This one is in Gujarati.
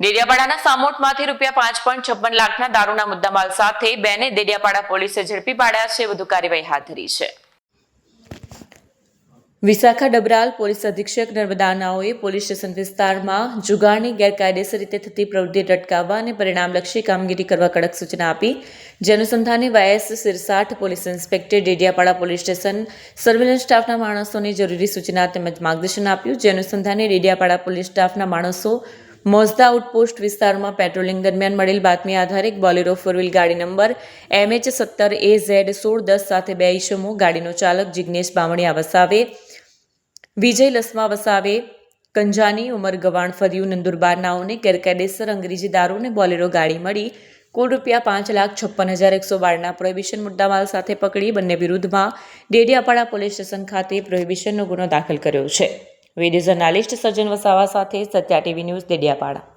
ડેડિયાપાડાના સામોટમાંથી રૂપિયા પાંચ લાખના દારૂના મુદ્દામાલ સાથે બેને ડેડિયાપાડા પોલીસે ઝડપી પાડ્યા છે. વધુ કાર્યવાહી હાથ ધરી છે. વિશાખા ડબરાલ પોલીસ અધિક્ષક નર્મદા નાઓએ પોલીસ સ્ટેશન વિસ્તારમાં જુગારની ગેરકાયદેસર રીતે થતી પ્રવૃત્તિ અટકાવવા અને પરિણામલક્ષી કામગીરી કરવા કડક સૂચના આપી. જે અનુસંધાને YS Sirsath police inspector Dediapada police station surveillance સ્ટાફના માણસોને જરૂરી સૂચના તેમજ માર્ગદર્શન આપ્યું. જે અનુસંધાને ડેડિયાપાડા પોલીસ સ્ટાફના માણસો મોઝદા આઉટપોસ્ટ વિસ્તારમાં પેટ્રોલિંગ દરમિયાન મળેલ બાતમી આધારે બોલેરો ફોર વ્હીલ ગાડી નંબર એમએચ સત્તર એ ઝેડ સોળ દસ સાથે બે ઈસમો ગાડીનો ચાલક જિજ્ઞેશ બામણિયા વસાવે, વિજય લસમા વસાવે, કંજાની, ઉમર ગવાણ ફર્યું, નંદુરબાર નાઓને ગેરકાયદેસર અંગ્રેજી દારૂને બોલેરો ગાડી મળી, કુલ રૂપિયા પાંચ લાખ છપ્પન હજાર એકસો બારના પ્રોહિબિશન મુદ્દામાલ સાથે પકડી બંને વિરુદ્ધમાં ડેડિયાપાડા પોલીસ સ્ટેશન ખાતે પ્રોહિબિશનનો ગુનો દાખલ કર્યો છે. વીડિયો જર્નાલિસ્ટ સજ્જન વસાવા સાથે સત્યા ટીવી ન્યૂઝ ડેડિયાપાડા